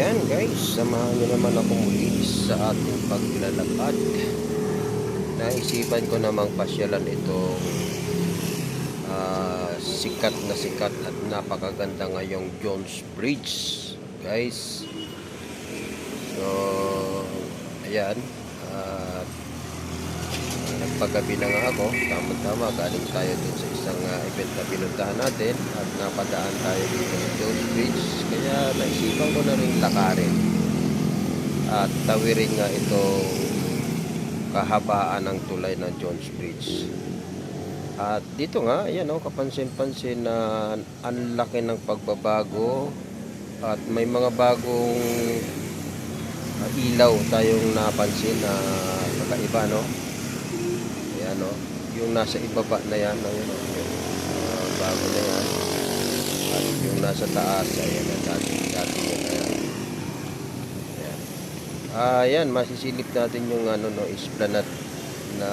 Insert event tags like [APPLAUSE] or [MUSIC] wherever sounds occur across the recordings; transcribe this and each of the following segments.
Ayan guys, samahan nyo naman ako muli sa ating paglalakad. Naisipan ko namang pasyalan itong ah, sikat na sikat at napakaganda ngayong Jones Bridge. Guys, so ayan, at nagpagabi na nga ako, tama-tama, galing tayo dun sa isang ah, event na pinuntahan natin at napadaan tayo dito sa Jones Bridge. Kaya naisipan ko na rin lakarin at tawirin nga itong kahabaan ng tulay ng Jones Bridge. At dito nga, ayan o, kapansin-pansin na ang laki ng pagbabago at may mga bagong ah, ilaw tayong napansin na kakaiba, no? Ayan, no? Yung nasa ibaba na yan, ayun, ah, bago na yan. At yung nasa taas, ayan na dati, dati yun na yan. Ayan. Ah, yan, masisilip natin yung ano, no, esplanade na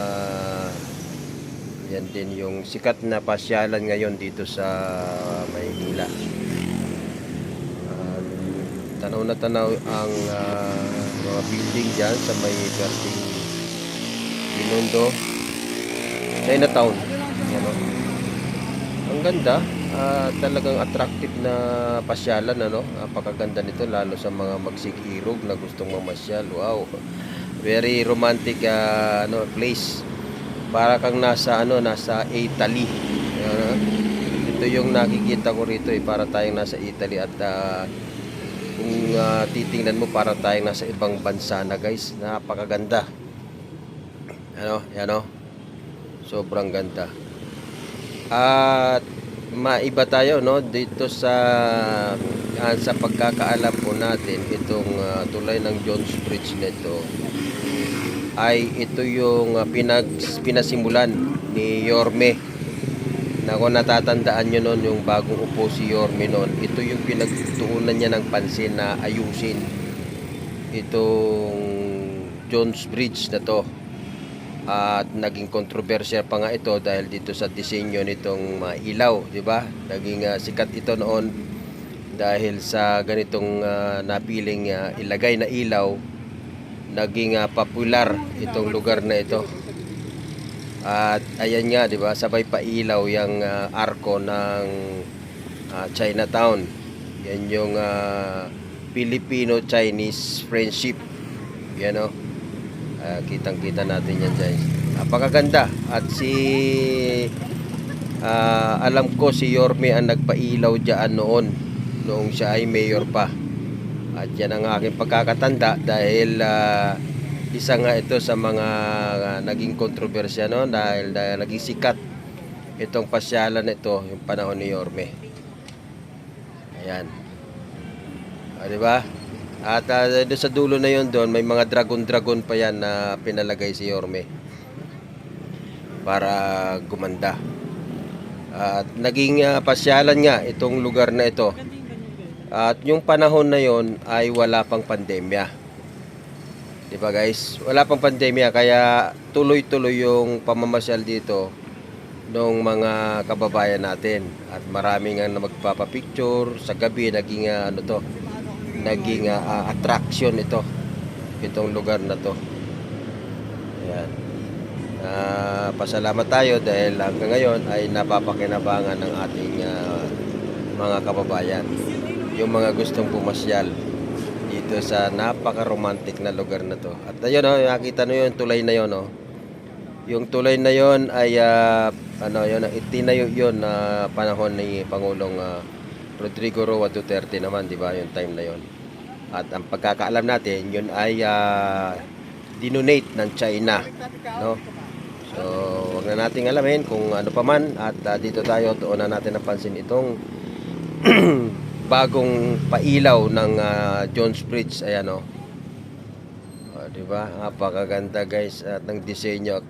yan din yung sikat na pasyalan ngayon dito sa Maynila. Ah, tanaw na tanaw ang ah, mga building dyan sa may Berting Binondo Chinatown yan o. ang ganda. Ah, talagang attractive na pasyalan ano? Napakaganda nito lalo sa mga magsikirog na gustong mamasyal. Wow. Very romantic ah, ano place. Para kang nasa ano nasa Italy. Ayan, ah. ito yung nakikita ko rito eh para tayong nasa Italy at ah, kung ah, titingnan mo para tayong nasa ibang bansa na guys. Napakaganda. Ano? Yan o sobrang ganda. At maiba tayo no dito sa ah, sa pagkakaalam po natin itong ah, tulay ng Jones Bridge nito ay ito yung ah, pinag pinasimulan ni Yorme. Na kung natatandaan nyo nun yung bagong upo si Yorme nun ito yung pinagtuunan niya ng pansin na ayusin itong Jones Bridge na to at naging kontrobersyal pa nga ito dahil dito sa disenyo nitong mga ilaw, di ba? Naging ah, sikat ito noon dahil sa ganitong ah, napiling ah, ilagay na ilaw, naging ah, popular itong lugar na ito. At ayan nga, di ba? Sabay pa ilaw yung ah, arko ng ah, Chinatown. Yan yung ah, Filipino-Chinese friendship. Yan o. Ah, kitang-kita natin yan guys. Napakaganda. At si ah, alam ko si Yorme ang nagpailaw diyan noon noong siya ay mayor pa. At yan ang aking pagkakatanda dahil ah, isa nga ito sa mga ah, naging kontrobersya no dahil, dahil naging sikat itong pasyalan ito yung panahon ni Yorme. Ayan. Ah, di ba? At doon sa dulo na yon doon, may mga dragon-dragon pa yan na pinalagay si Yorme para gumanda. At naging ah, pasyalan nga itong lugar na ito. At yung panahon na yon ay wala pang pandemya. 'Di ba guys? Wala pang pandemya kaya tuloy-tuloy yung pamamasyal dito ng mga kababayan natin. At marami nga na sa gabi naging ah, ano to, naging ah, attraction ito itong lugar na to ayan Ah, pasalamat tayo dahil hanggang ngayon ay napapakinabangan ng ating ah, mga kababayan yung mga gustong pumasyal dito sa napaka-romantic na lugar na to at ayun oh, nakita nyo yung tulay na yun oh. yung tulay na yon ay ah, ano yun itinayo yun na panahon ni Pangulong ah, Rodrigo Roa Duterte naman, di ba, yung time na yon. At ang pagkakaalam natin, yun ay uh, dinonate ng China, no? So, wag na nating alamin kung ano pa man at ah, dito tayo tuon na natin napansin itong [CLEARS THROAT] bagong pailaw ng ah, Jones Bridge, ayan oh. Oh, di ba? Napakaganda guys at ng disenyo.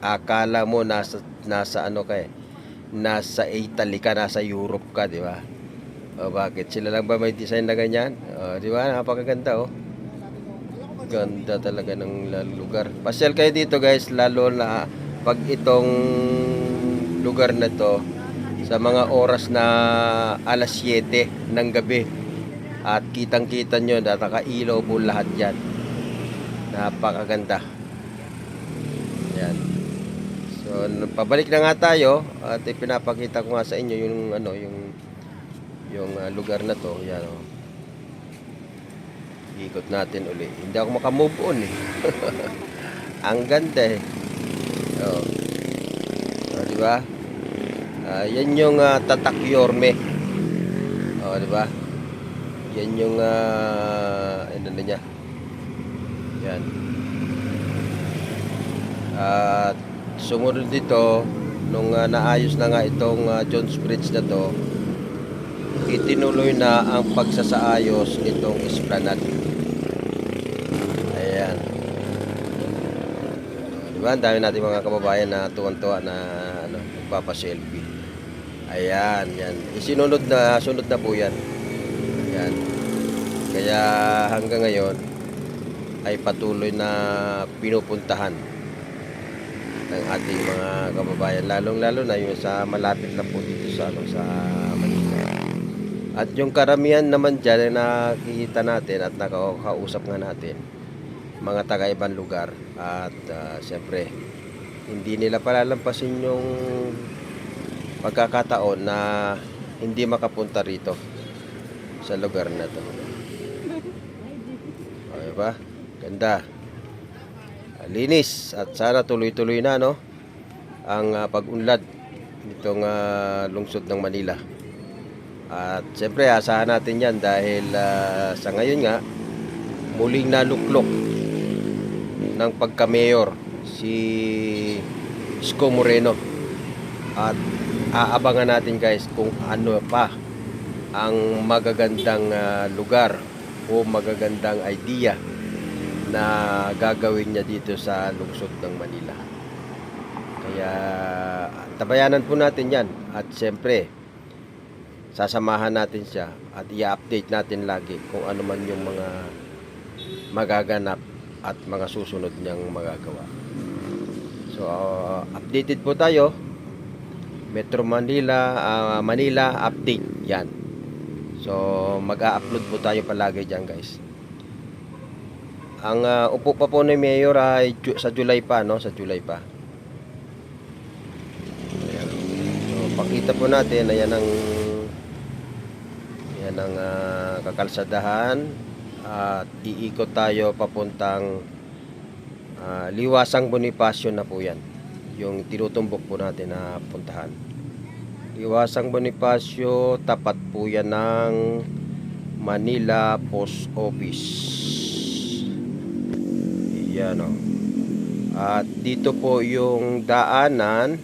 Akala mo nasa nasa ano ka eh. Nasa Italy ka, nasa Europe ka, di ba? O bakit? Sila lang ba may design na ganyan? O, di ba? Napakaganda oh. Ganda talaga ng lugar. Pasyal kayo dito guys, lalo na pag itong lugar na to sa mga oras na alas 7 ng gabi. At kitang-kita nyo na nakailaw po lahat yan. Napakaganda. Yan. So, pabalik na nga tayo at ipinapakita ko nga sa inyo yung ano, yung yung ah, lugar na to. Yan oh. Ikot natin uli. Hindi ako makamove on eh. [LAUGHS] Ang ganda eh. Oh. Oh, di ba? Ah, yan yung uh, Tatak Yorme. Oh, di ba? Yan yung uh, ano na niya. Yan. At sumunod dito nung ah, naayos na nga itong ah, Jones Bridge na to, itinuloy na ang pagsasaayos nitong esplanade. Ayan. Diba? Ang dami natin mga kababayan na tuwan-tuwa na ano, nagpapa-selfie. Ayan, yan. Isinunod na, sunod na po yan. Yan. Kaya hanggang ngayon ay patuloy na pinupuntahan ng ating mga kababayan lalong-lalo na yung sa malapit na po dito sa ano sa Manila. At yung karamihan naman dyan na nakikita natin at nakakausap nga natin mga taga ibang lugar at ah, siyempre hindi nila palalampasin yung pagkakataon na hindi makapunta rito sa lugar na to. O, diba? Ganda. Linis at sana tuloy-tuloy na no ang ah, pag-unlad nitong ah, lungsod ng Manila. At siyempre asahan natin yan dahil ah, sa ngayon nga muling naluklok ng pagka-mayor si Isko Moreno. At aabangan natin guys kung ano pa ang magagandang ah, lugar o magagandang idea na gagawin niya dito sa lungsod ng Manila. Kaya tabayanan po natin yan at siyempre sasamahan natin siya at i-update natin lagi kung ano man yung mga magaganap at mga susunod niyang magagawa. So, uh, updated po tayo. Metro Manila, ah, Manila update. Yan. So, mag-a-upload po tayo palagi dyan, guys. Ang ah, upo pa po ni Mayor ay Ju- sa July pa, no? Sa July pa. Ayan. So, pakita po natin, ayan ang yan ang ah, kakalsadahan at iikot tayo papuntang ah, Liwasang Bonifacio na po yan yung tinutumbok po natin na puntahan. Liwasang Bonifacio tapat po yan ng Manila Post Office. Yan o at dito po yung daanan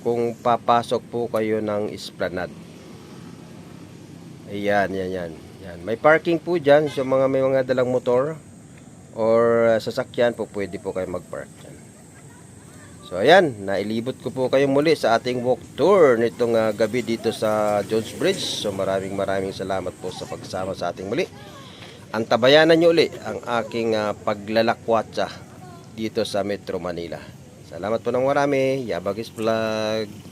kung papasok po kayo ng Esplanade Ayan, yan, yan. Yan. May parking po dyan sa mga may mga dalang motor or uh, sasakyan po pwede po kayo mag-park dyan. So ayan, nailibot ko po kayo muli sa ating walk tour nitong uh, gabi dito sa Jones Bridge. So maraming maraming salamat po sa pagsama sa ating muli. Antabayanan nyo uli ang aking uh, paglalakwatsa dito sa Metro Manila. Salamat po ng marami. Yabagis Vlog.